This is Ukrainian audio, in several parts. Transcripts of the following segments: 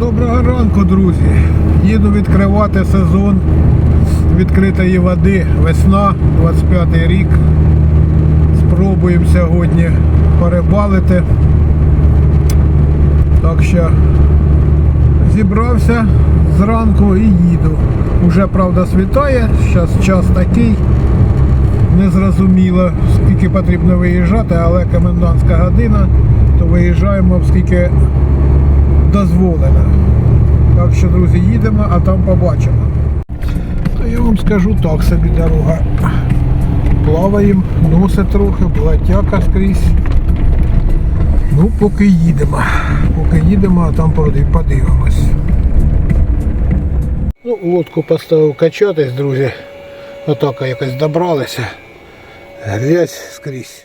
Доброго ранку, друзі. Їду відкривати сезон відкритої води. Весна, 25 рік. Спробуємо сьогодні порибалити. Так що зібрався зранку і їду. Уже правда світає, зараз час такий. Незрозуміло, скільки потрібно виїжджати, але комендантська година, то виїжджаємо, скільки дозволено. Так що, друзі, їдемо, а там побачимо. То я вам скажу так собі дорога. Плаваємо, носить трохи, блатяка скрізь. Ну, поки їдемо. Поки їдемо, а там поди- подивимось. Ну, лодку поставив качатись, друзі. Отака якось добралися. Грязь скрізь.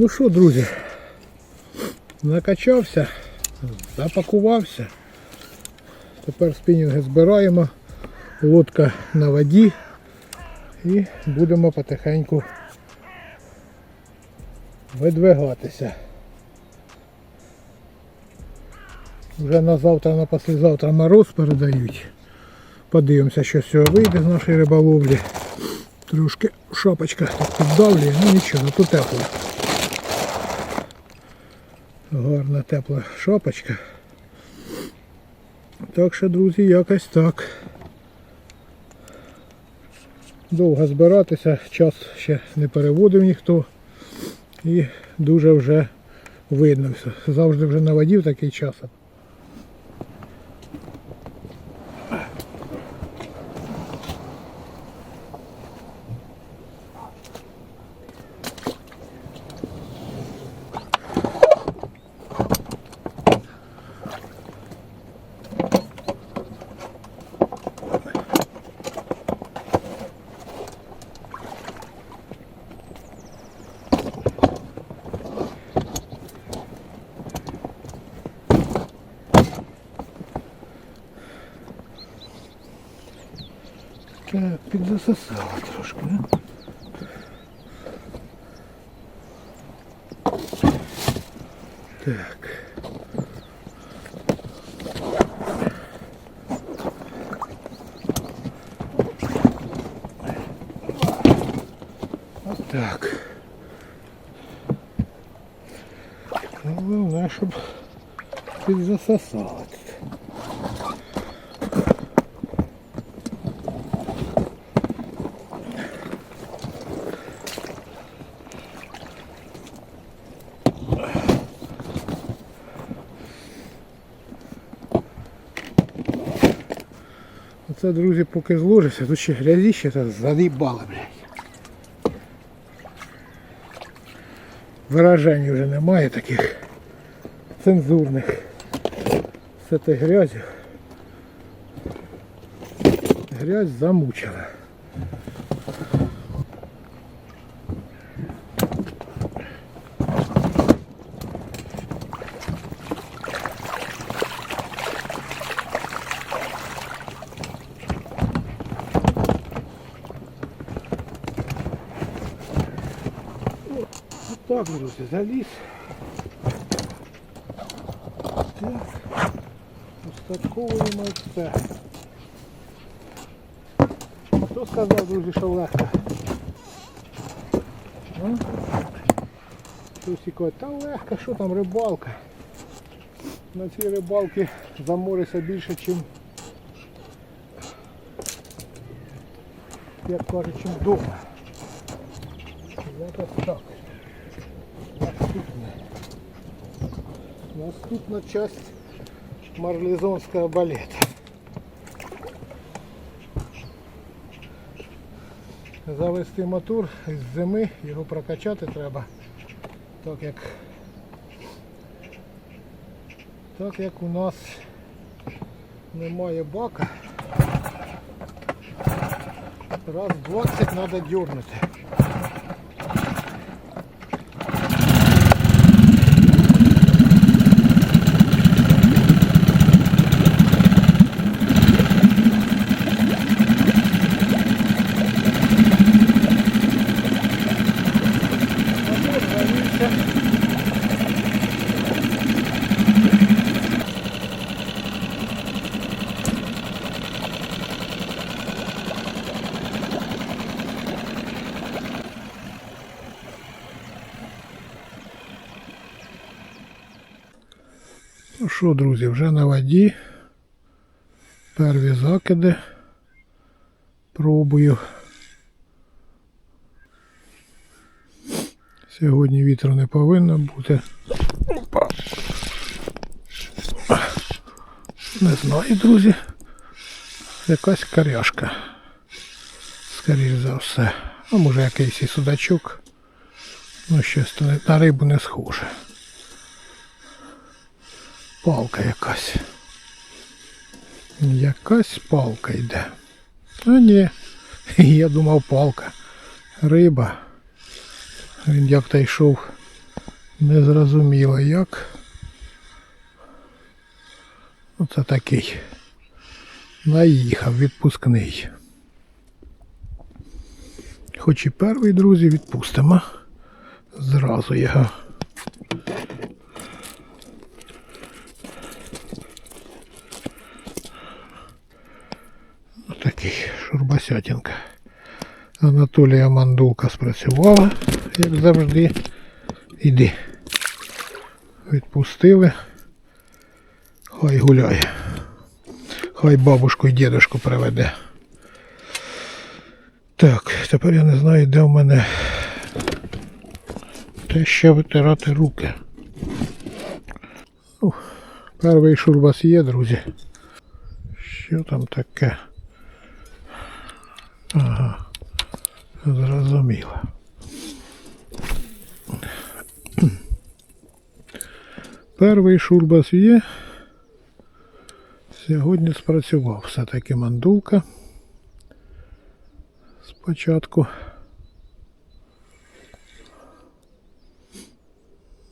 Ну що, друзі, накачався, запакувався. Тепер спінінги збираємо, лодка на воді і будемо потихеньку видвигатися. Вже на завтра, на послезавтра мороз передають. Подивимося, що з цього вийде з нашої риболовлі. Трошки шапочка так піддавлює, ну нічого, тут тепло. Гарна тепла шапочка. Так що, друзі, якось так. Довго збиратися, час ще не переводив ніхто. І дуже вже видно все. Завжди вже на воді в такий час. Так, підзасосало трошки, не? Так. Так. Головне, щоб підзасосало. Оце, друзі, поки зложиться, тут ще грязіще та задибало, блядь. Виражень вже немає таких цензурних. Все те грязю. Грязь замучила. Так, друзі, заліз. Так. Устатковуємо це. Хто сказав, друзі, що легко? А? Хтось і каже, та легко, що там рибалка? На цій рибалці заморися більше, ніж як кажуть, чим вдома. Якось так. Наступна часть марлезонського балета. Завести мотор з зими, його прокачати треба, так як, так як у нас немає бака, раз 20 треба дернути. Що, друзі, вже на воді. Перві закиди. Пробую. Сьогодні вітру не повинно бути. Опа. Не знаю, друзі. Якась коряшка. Скоріше за все. А може якийсь і судачок. Ну щось на рибу не схоже. Палка якась. Якась палка йде. А ні. Я думав палка. Риба. Він як то йшов незрозуміло як. Оце такий. Наїхав відпускний. Хоч і перший, друзі, відпустимо. Зразу його. Шурбасятінка. Анатолія Мандулка спрацювала, як завжди. Іди. Відпустили. Хай гуляє. Хай бабушку і дідушку приведе. Так, тепер я не знаю, де в мене те ще витирати руки. Ну, перший шурбас є, друзі. Що там таке? Зрозуміло. Перший шурбас є. Сьогодні спрацював все-таки мандулка. Спочатку.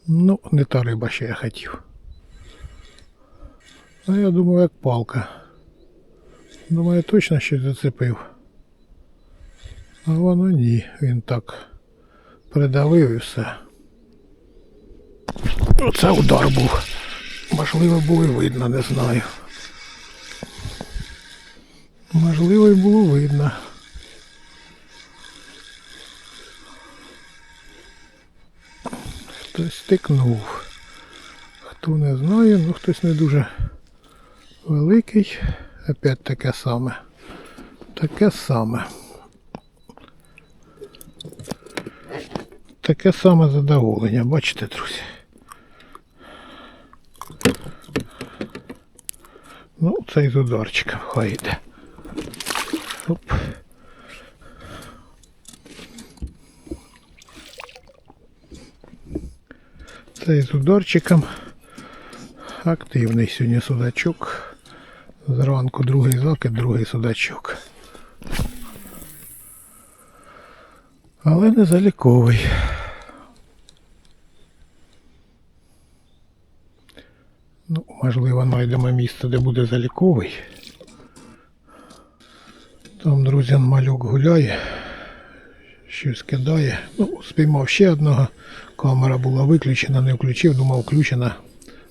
Ну, не та риба, що я хотів. А я думав, як палка. Думаю, точно щось зацепив. А воно ні, він так придавив і все. Оце удар був. Можливо, було видно, не знаю. Можливо, і було видно. Хтось стикнув. Хто не знає, ну хтось не дуже великий. Опять таке саме. Таке саме. Таке саме задоволення, бачите, друзі. Ну, цей з ударчиком хай йде. Оп. Цей з ударчиком. Активний сьогодні судачок. Зранку другий закид, другий судачок. Але не заліковий. Ну, можливо, знайдемо місце, де буде заліковий. Там, друзі, малюк гуляє, щось кидає. Ну, спіймав ще одного. Камера була виключена, не включив, думав, включена,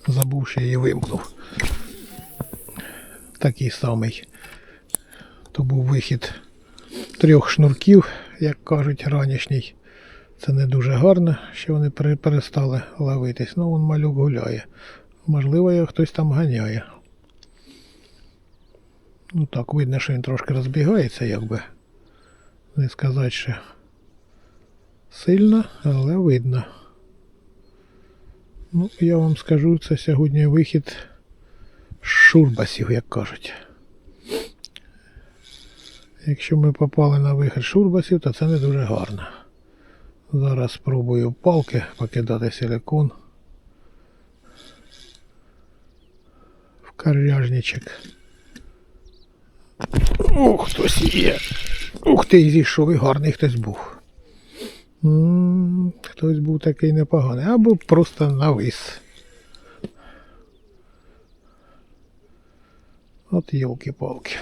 забувши її вимкнув. Такий самий. То був вихід трьох шнурків, як кажуть, ранішній. Це не дуже гарно, що вони перестали ловитись. Ну, вон малюк гуляє. Можливо, його хтось там ганяє. Ну так, видно, що він трошки розбігається, якби. Не сказати, що сильно, але видно. Ну, я вам скажу, це сьогодні вихід шурбасів, як кажуть. Якщо ми попали на вихід шурбасів, то це не дуже гарно. Зараз спробую палки покидати силикон. Каряжничок. Ух, хтось є. Ух ти, зійшов і гарний хтось був. Хтось був такий непоганий, або просто навис. От йолки-палки.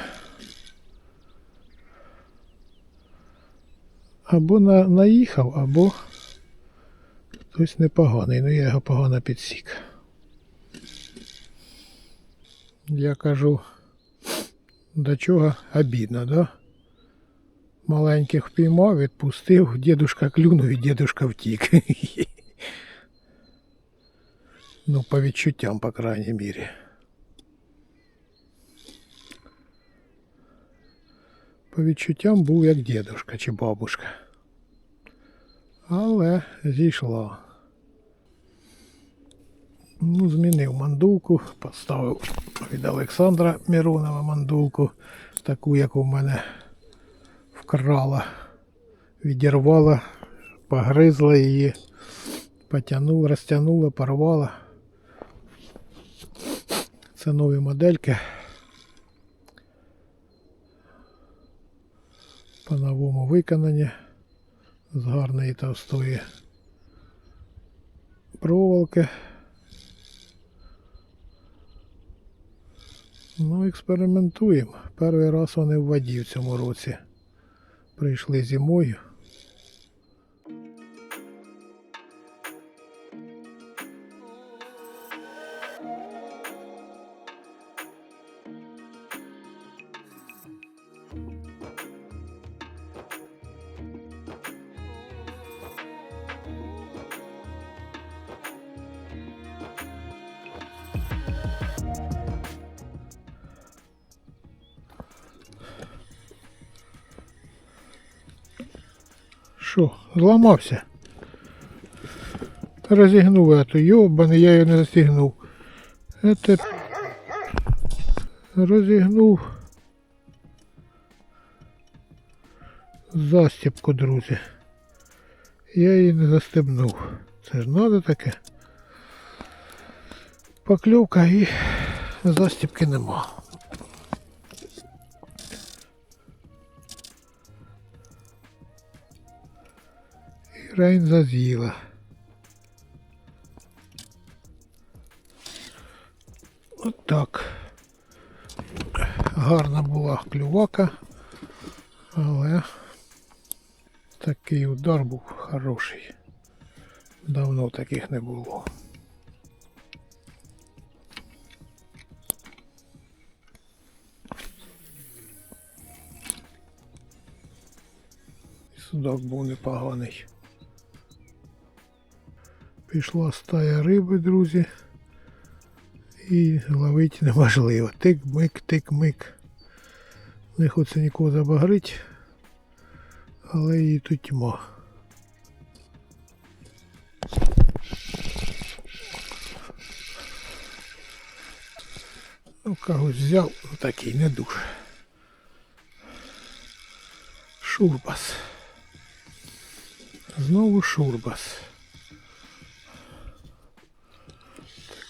Або на, наїхав, або хтось непоганий. Ну я його погано підсік. Я кажу, до чого обідно, да? Маленьких впіймав, відпустив, дідушка клюнув і дідушка втік. Ну, по відчуттям, по крайній мірі. По відчуттям був як дідушка чи бабушка. Але зійшла. Ну, змінив мандулку, поставив від Олександра Миронова мандулку, таку, як у мене вкрала, відірвала, погризла її, потягнула, розтягнула, порвала. Це нові модельки. По-новому виконані з гарної товстої проволоки. Ну, експериментуємо. Перший раз вони в воді в цьому році. Прийшли зимою. Що, зламався? Розігнув то йобаний, я його не застігнув. Це розігнув застіпку, друзі. Я її не застебнув. Це ж надо таке. Покльовка і застіпки нема. Рейн заз'їла. От так. Гарна була клювака, але такий удар був хороший. Давно таких не було. І Судак був непоганий. Пішла стая риби, друзі. І ловити неможливо. Тик-мик, тик-мик. Не хочеться нікого забагрити, але і тут тьма. Ну, когось взяв, ну такий не дуже. Шурбас. Знову шурбас.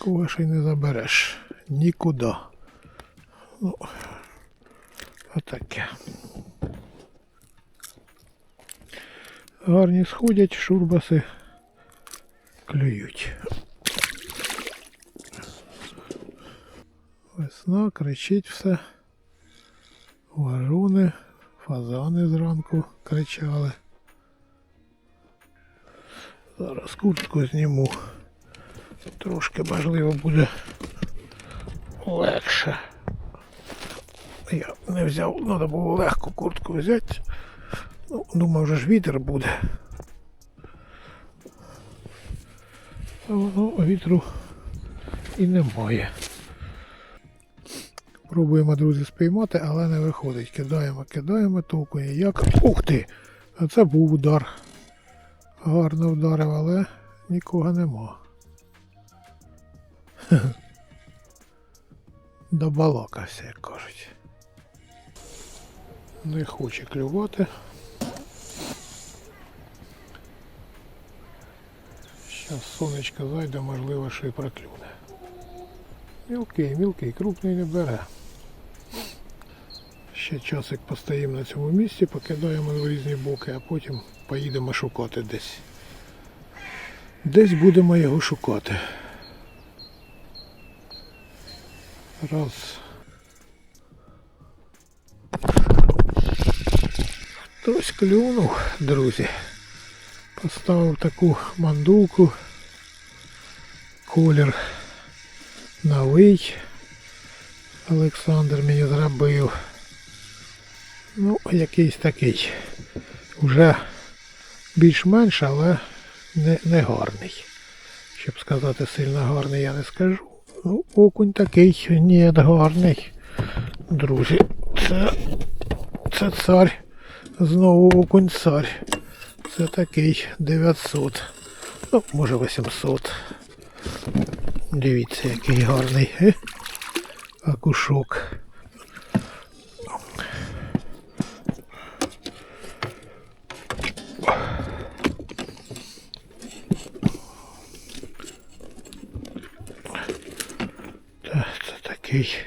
Такого ще й не забереш. Нікуди. Ну, отаке. Гарні сходять, шурбаси клюють. Весна, кричить все. Ворони, фазани зранку кричали. Зараз куртку зніму. Трошки можливо буде легше. Я не взяв, треба було легку куртку взяти. Ну, думав, вже ж вітер буде. А воно вітру і немає. Пробуємо, друзі, спіймати, але не виходить. Кидаємо, кидаємо, толку ніяк. Ух ти! А це був удар. Гарно вдарив, але нікого нема. Добалакався, як кажуть. Не хоче клювати. Зараз сонечко зайде, можливо, що і проклюне. Мілкий, мілкий, крупний не бере. Ще часик постоїмо на цьому місці, покидаємо в різні боки, а потім поїдемо шукати десь. Десь будемо його шукати. Раз. Хтось клюнув, друзі. Поставив таку мандулку. Колір новий. Олександр мені зробив. Ну, якийсь такий. Уже більш-менш, але не, не гарний. Щоб сказати сильно гарний, я не скажу. Ну, окунь такий, ні, гарний. Друзі, це, це цар. Знову окунь цар. Це такий 900. Ну, може 800. Дивіться, який гарний. Е? Акушок. Та, Це такий.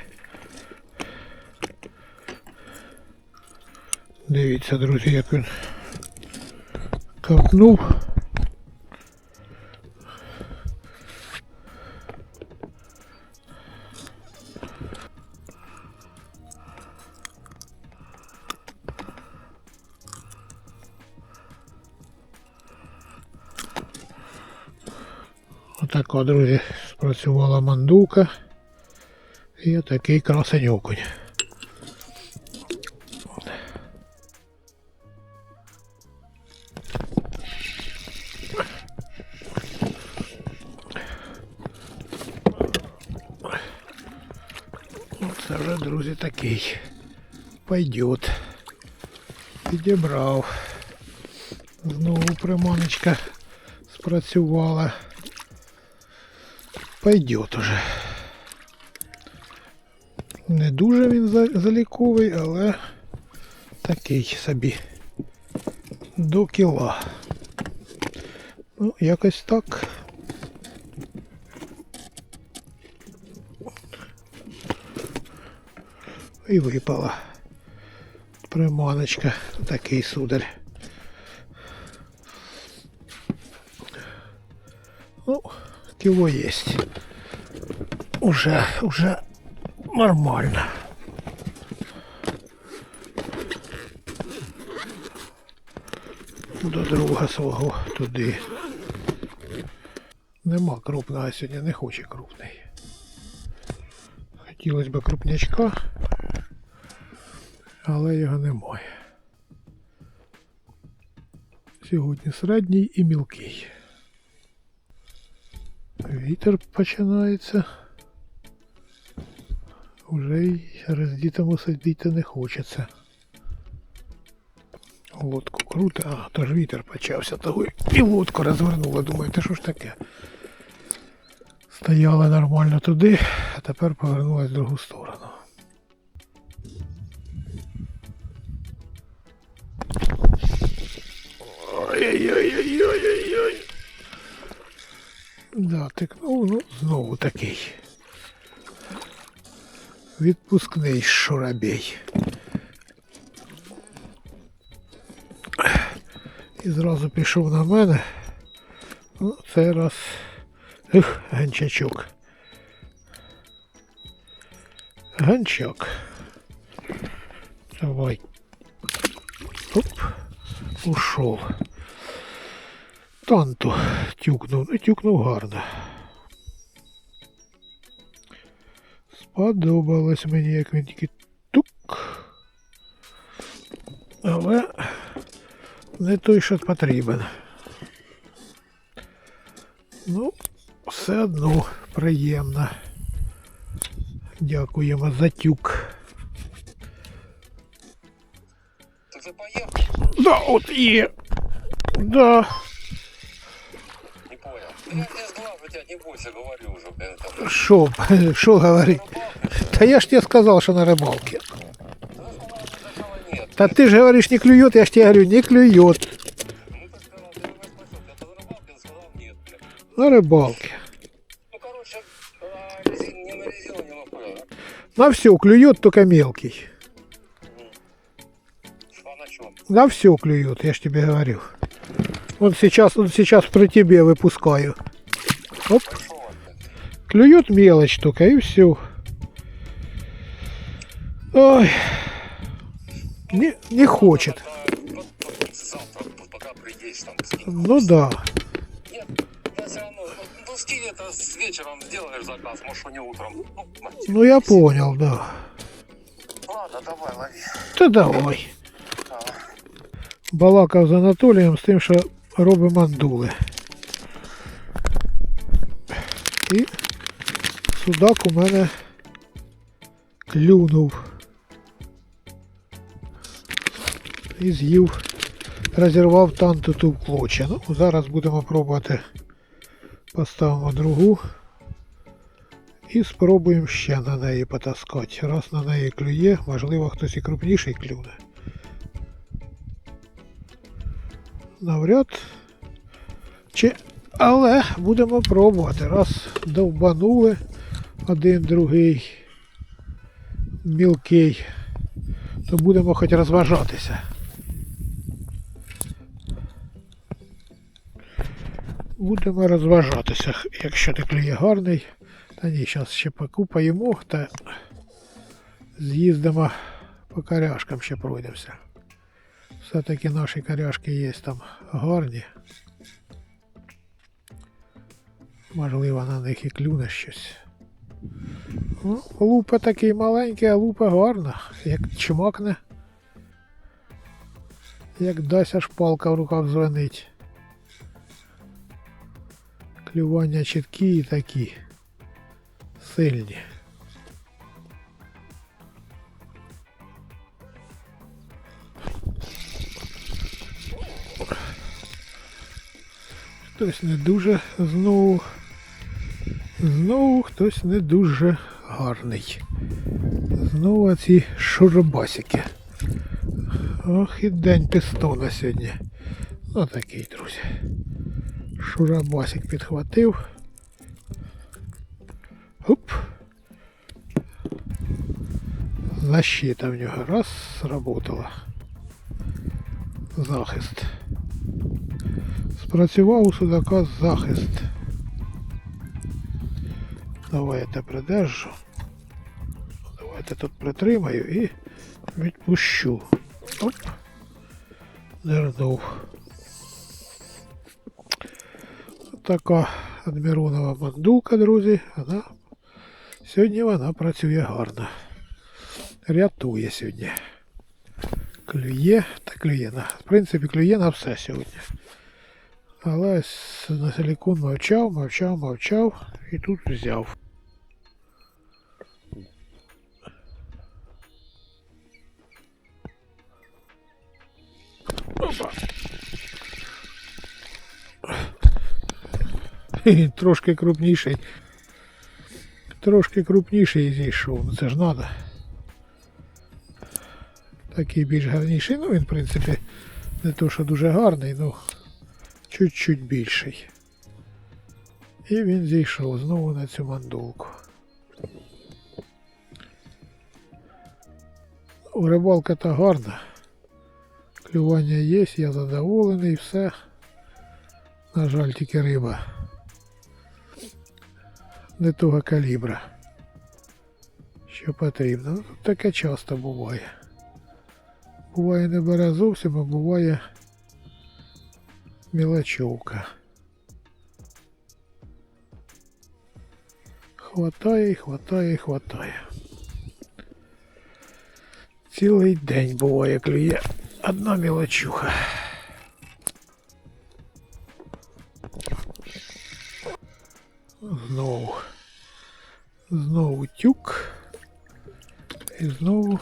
Дивіться, друзі, як він копнув. Отако, друзі, спрацювала мандулка. І отакий красень окунь. Ну, Це вже, друзі, такий. Пойдет. Підібрав. Знову приманочка спрацювала. Пойдет уже. Не дуже він заліковий, але такий собі. До кіла. Ну, якось так. І випала. Приманочка. Такий сударь. Ну, кіло есть. Уже, уже нормально. До друга свого туди. Нема крупного сьогодні, не хоче крупний. Хотілося б крупнячка, але його немає. Сьогодні середній і мілкий. Вітер починається. Уже й роздітому сидіти не хочеться. Лодку круто, а, то ж вітер почався, того і лодку розвернуло. Думаю, та що ж таке? Стояла нормально туди, а тепер повернулась в другу сторону. Ой-ой-ой-ой-ой-ой. Да, тикнув, ну, знову такий. Відпускний шурабей. І зразу пішов на мене. Ну, цей раз. Ех, ганчачок. Ганчак. Давай. Оп. Ушов. Танту тюкнув. Ну, тюкнув гарно. Сподобалось мені, як він тільки тук. Але не той, що потрібен. Ну, все одно приємно. Дякуємо за тюк. Да, от є. Да. Не бойся, говорю уже, блин. Що, що говорить? Та я ж тебе сказал, что на рыбалке. Та ты же говоришь, не клюет, я ж тебе говорю, не клюет. На рыбалке. Ну, короче, а, не на резину, не. На все клюет, только мелкий. А на все клюет, я ж тебе говорю. Вот сейчас, вот сейчас при тебе выпускаю. Оп, клюет мелочь только и все. Ой, не, не хочет. Ну да. Ну, я понял, да. Ладно, давай, лови. Та давай. Балакав з Анатолієм з тим, що робимо мандули. І судак у мене клюнув. І з'їв, розірвав танту ту в клоча. Ну, зараз будемо пробувати. Поставимо другу. І спробуємо ще на неї потаскати. Раз на неї клює, можливо хтось і крупніший клюне. навряд. Чи... Але будемо пробувати. Раз довбанули один, другий мілкий, то будемо хоч розважатися. Будемо розважатися, якщо ти клює гарний. Та ні, зараз ще покупаємо та з'їздимо по коряшкам ще пройдемося. Все-таки наші коряшки є там гарні. Можливо, на них і клюне щось. Ну, лупа такий маленький, а лупа гарна, як чмакне. Як дасть аж палка в руках дзвонить. Клювання чіткі і такі. Сильні. Хтось не дуже знову. Знову хтось не дуже гарний. Знову ці шуробасики. Ох і день пістона сьогодні. Ну такий, друзі. Шурабасик підхватив. Оп. Защита в нього раз сработала. Захист. Спрацював у судака захист. Давайте придержу. Давайте тут притримаю і відпущу. Оп. Нирнув. Така адміронова мандулка, друзі. Вона сьогодні вона працює гарно. Рятує сьогодні. Клює та клюєна. В принципі, клює на все сьогодні. Але на силікон мовчав, мовчав, мовчав і тут взяв. Опа. Трошки крупніший. Трошки крупніший зійшов, ну це ж треба. Такий більш гарніший, ну він в принципі не то, що дуже гарний, ну. Но чуть-чуть більший. І він зійшов знову на цю мандулку. Ну, Рибалка та гарна. Клювання є, я задоволений, все. На жаль, тільки риба. Не того калібра. Що потрібно. Ну, таке часто буває. Буває не бере зовсім, а буває мілочовка. Хватає, хватає, хватає. Цілий день буває клює одна мілочуха. Знову. Знову тюк. І знову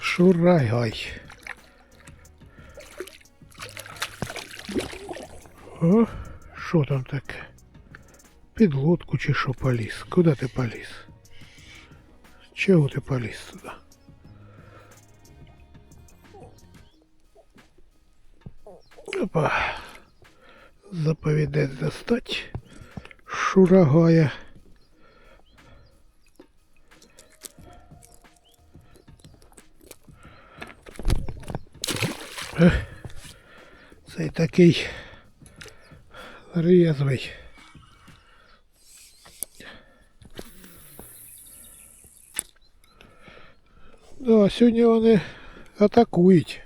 шурагай. О, що там таке? Під лодку чи що поліз? Куди ти поліз? Чого ти поліз туди? Опа. Заповідець достать. Шурагая. Ех, Цей такий резвий. Да, сьогодні вони атакують.